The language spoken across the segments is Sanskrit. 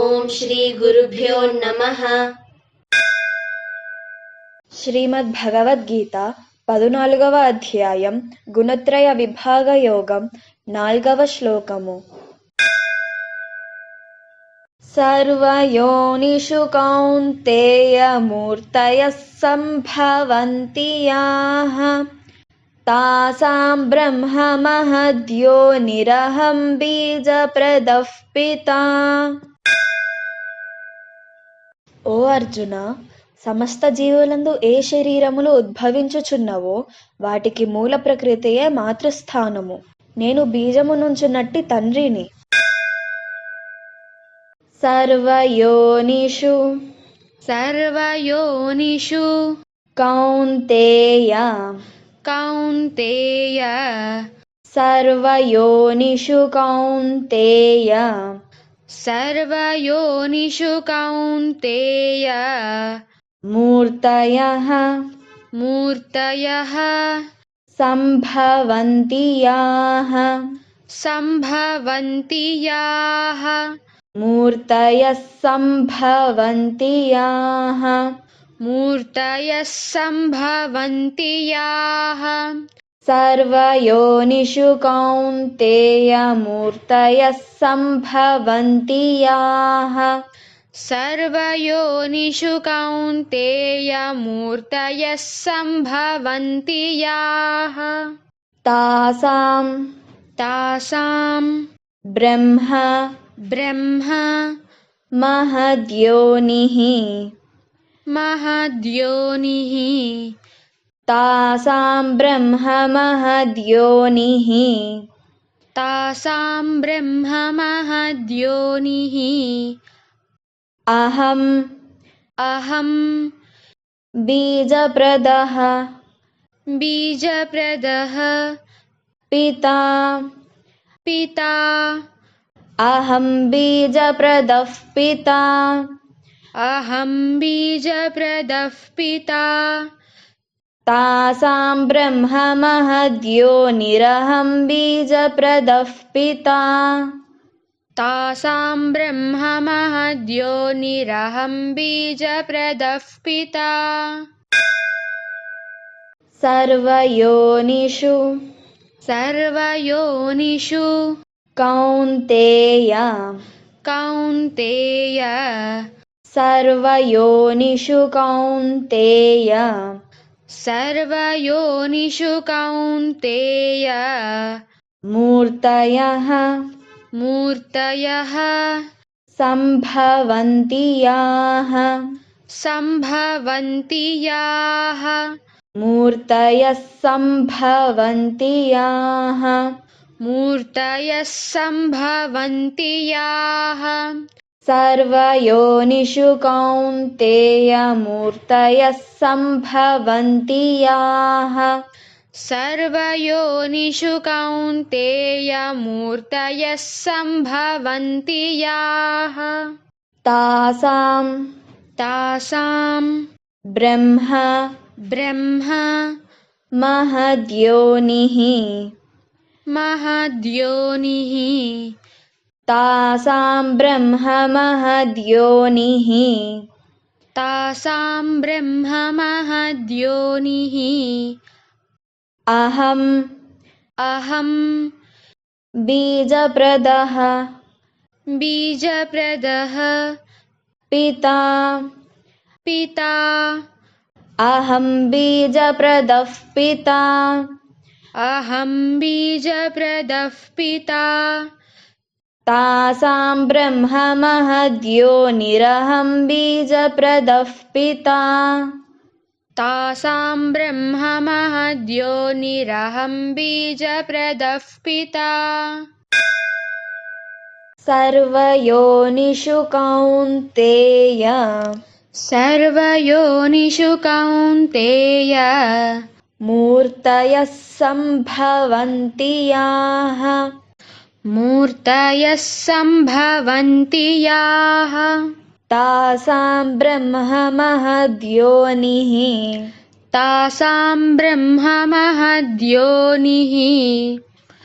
ఓం శ్రీ గురుభ్యో నమ. శ్రీమద్ భగవద్గీత పదునాలుగవ అధ్యాయం గుణత్రయ విభాగ యోగం నాల్గవ శ్లోకము. सर्वयोनिषु कौन्तेयमूर्तयः सम्भवन्ति याः तासां ब्रह्ममहद्योनिरहं बीजप्रदः पिता ఓ అర్జున సమస్త జీవులందు ఏ శరీరములు ఉద్భవించుచున్నవో వాటికి మూల ప్రకృతియే మాతృస్థానము. నేను బీజము నుంచునట్టి తండ్రిని. సర్వయోనిషు. సర్వయోనిషు. కౌంతేయ. కౌంతేయ. సర్వయోనిషు కౌంతేయ. सर्वयोनिषु कौन्तेय। मूर्तयः। मूर्तयः। सम्भवन्ति याः सम्भवन्ति याः मूर्तयः सम्भवन्ति याः मूर्तयः सम्भवन्ति याः सर्वयोनिषु कौन्तेयमूर्तयः सम्भवन्ति याः। सर्वयोनिषु कौन्तेयमूर्तयः सम्भवन्ति याः। तासाम् तासाम् ब्रह्म ब्रह्म महद्योनिः। महद्योनिः। तासां ब्रह्ममहद्योनिः। तासां ब्रह्ममहद्योनिः। अहम् अहं अहं बीजप्रदः। बीजप्रदः। पिता। पिता। अहं बीजप्रदः पिता। अहं बीजप्रदः पिता। तासां ब्रह्ममहद्योनिरहं बीजप्रदः पिता। तासां ब्रह्ममहद्योनिरहं बीजप्रदः पिता। सर्वयोनिषु सर्वयोनिषु कौन्तेय कौन्तेय सर्वयोनिषु कौन्तेय सर्वयोनिषु कौन्तेय मूर्तयः मूर्तयः सम्भवन्ति याः सम्भवन्ति याः मूर्तयः सम्भवन्ति याः मूर्तयः सम्भवन्ति याः सर्वयोनिषु कौन्तेयमूर्तयः सम्भवन्ति याः। सर्वयोनिषु कौन्तेयमूर्तयः सम्भवन्ति याः। तासाम् तासाम् ब्रह्म ब्रह्म महद्योनिः। महद्योनिः। तासां ब्रह्ममहद्योनिः। तासां ब्रह्ममहद्योनिः। अहम् अहं अहं बीजप्रदः। बीजप्रदः। पिता। पिता। अहं बीजप्रदः पिता। अहं बीजप्रदः पिता। तासां ब्रह्ममहद्योनिरहं बीजप्रदः पिता। तासां ब्रह्ममहद्योनिरहं बीजप्रदः पिता। सर्वयोनिषु कौन्तेय। सर्वयोनिषु कौन्तेय। मूर्तयः सम्भवन्ति याः। मूर्तयः सम्भवन्ति याः। तासां ब्रह्ममहद्योनिः तासां ब्रह्ममहद्योनिः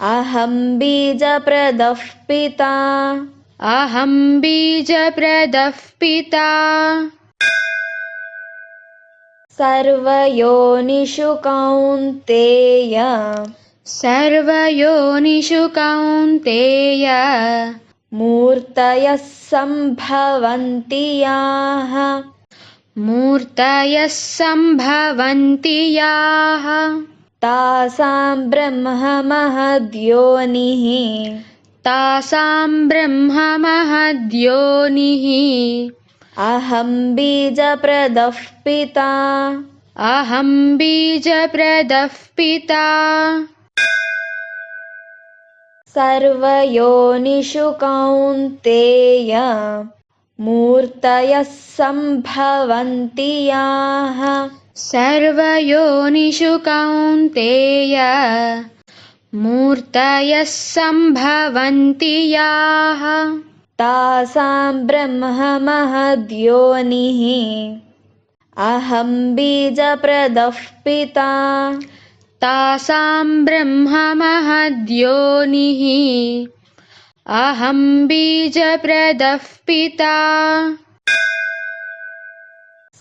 अहं बीजप्रदः पिता। अहं बीजप्रदः पिता। सर्वयोनिषु कौन्तेय। सर्वयोनिषु कौन्तेय मूर्तयः सम्भवन्ति याः। मूर्तयः सम्भवन्ति याः। तासां ब्रह्ममहद्योनिः। तासां ब्रह्ममहद्योनिः। अहं बीजप्रदः पिता। अहं बीजप्रदः पिता सर्वयोनिषु कौन्तेय मूर्तयः सम्भवन्ति याः। सर्वयोनिषु कौन्तेय मूर्तयः सम्भवन्ति याः। तासां ब्रह्ममहद्योनिः अहं बीजप्रदः पिता तासां ब्रह्ममहद्योनिः। अहं बीजप्रदः पिता।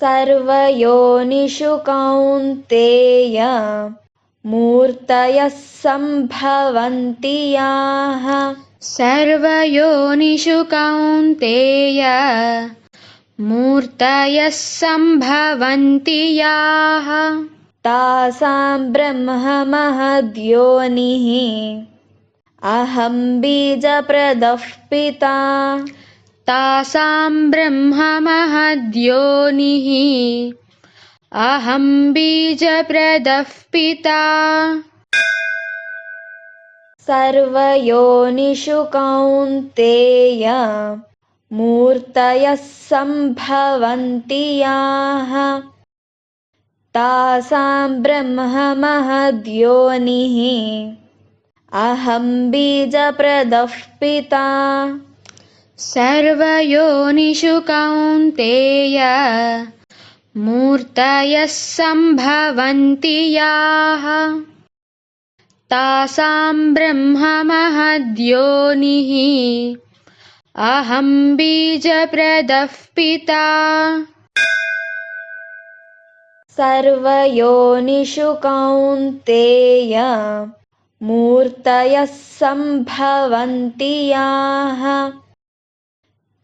सर्वयोनिषु कौन्तेय मूर्तयः सम्भवन्ति याः। सर्वयोनिषु कौन्तेय मूर्तयः सम्भवन्ति याः तासां ब्रह्ममहद्योनिः अहं बीजप्रदः पिता। तासां ब्रह्ममहद्योनिः अहं बीजप्रदः पिता। सर्वयोनिषु कौन्तेय मूर्तयः सम्भवन्ति याः तासां ब्रह्ममहद्योनिः अहं बीजप्रदः पिता। सर्वयोनिषु कौन्तेय मूर्तयः सम्भवन्ति याः। तासां ब्रह्ममहद्योनिः अहं बीजप्रदः पिता सर्वयोनिषु कौन्तेय मूर्तयः सम्भवन्ति याः।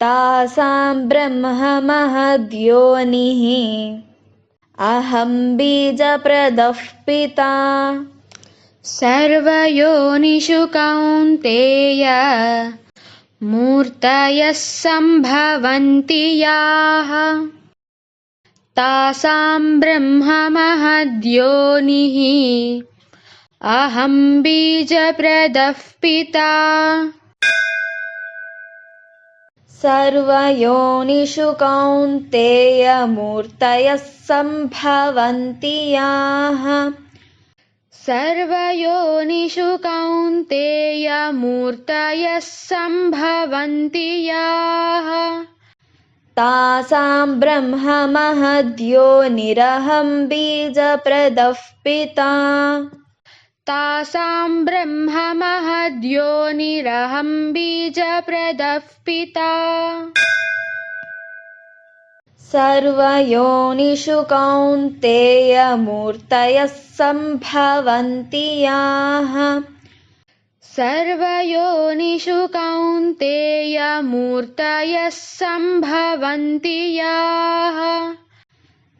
तासां ब्रह्ममहद्योनिः अहं बीजप्रदः पिता। सर्वयोनिषु कौन्तेय मूर्तयः सम्भवन्ति याः तासां ब्रह्ममहद्योनिः। अहं बीजप्रदः पिता। सर्वयोनिषु कौन्तेय मूर्तयः सम्भवन्ति याः। सर्वयोनिषु कौन्तेय मूर्तयः सम्भवन्ति याः तासां ब्रह्ममहद्योनिरहं बीजप्रदः पिता। तासां ब्रह्ममहद्योनिरहं बीजप्रदः पिता। सर्वयोनिषु कौन्तेय मूर्तयः सम्भवन्ति याः सर्वयोनिषु कौन्तेय मूर्तयः सम्भवन्ति याः।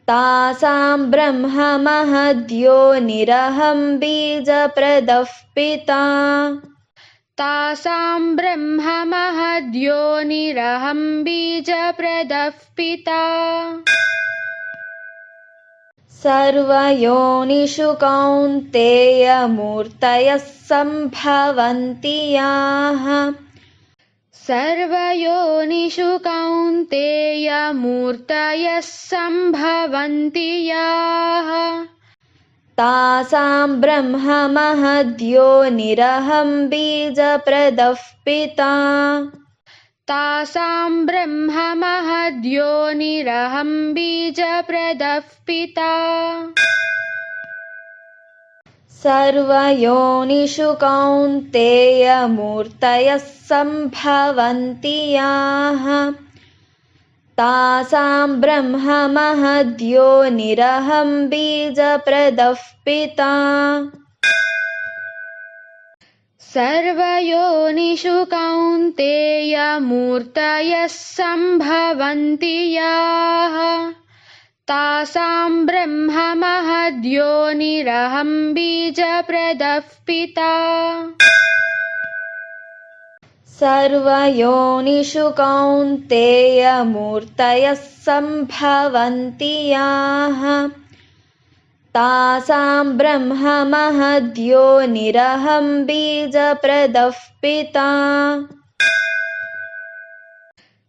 तासां ब्रह्ममहद्योनिरहं बीजप्रदः पिता। तासां ब्रह्ममहद्योनिरहं बीजप्रदः पिता सर्वयोनिषु कौन्तेय मूर्तयः सम्भवन्ति याः सर्वयोनिषु कौन्तेय मूर्तयः सम्भवन्ति याः तासां ब्रह्ममहद्योनिरहं बीजप्रदः पिता। तासां ब्रह्ममहद्योनिरहं बीजप्रदः पिता। सर्वयोनिषु कौन्तेयमूर्तयः सम्भवन्ति याः। तासां ब्रह्ममहद्यो निरहं बीजप्रदः पिता सर्वयोनिषु कौन्तेयमूर्तयः सम्भवन्ति याः। तासां ब्रह्ममहद्योनिरहं बीजप्रदः पिता। सर्वयोनिषु कौन्तेयमूर्तयः सम्भवन्ति याः तासां ब्रह्ममहद्यो निरहं बीजप्रदः पिता।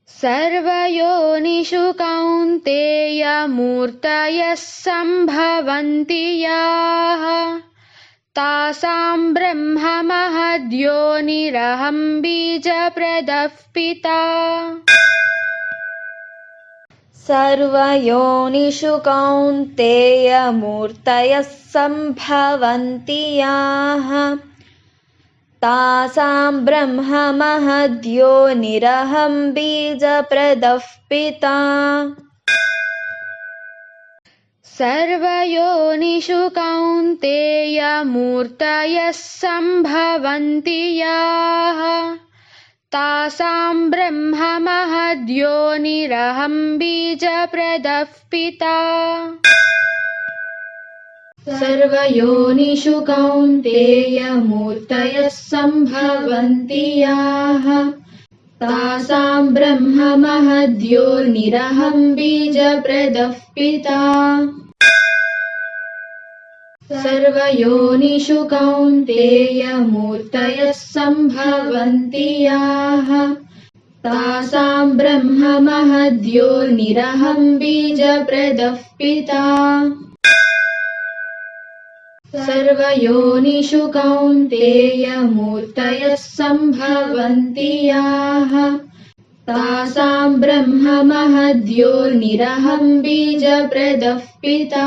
सर्वयोनिषु कौन्तेयमूर्तयः सम्भवन्ति याः। तासां ब्रह्ममहद्योनिरहं बीजप्रदः पिता सर्वयोनिषु कौन्तेयमूर्तयः सम्भवन्ति याः। तासां ब्रह्ममहद्यो निरहं बीजप्रदः पिता। सर्वयोनिषु कौन्तेयमूर्तयः सम्भवन्ति याः तासां ब्रह्ममहद्योनिरहं बीजप्रदः पिता। सर्वयोनिषु कौन्तेयमूर्तयः सम्भवन्ति याः। तासां ब्रह्ममहद्यो निरहं बीजप्रदः पिता सर्वयोनिषु कौन्तेयमूर्तयः सम्भवन्ति याः। तासां ब्रह्ममहद्यो निरहं बीजप्रदः पिता। सर्वयोनिषु कौन्तेयमूर्तयः सम्भवन्ति याः। ब्रह्ममहद्यो निरहं बीजप्रदः पिता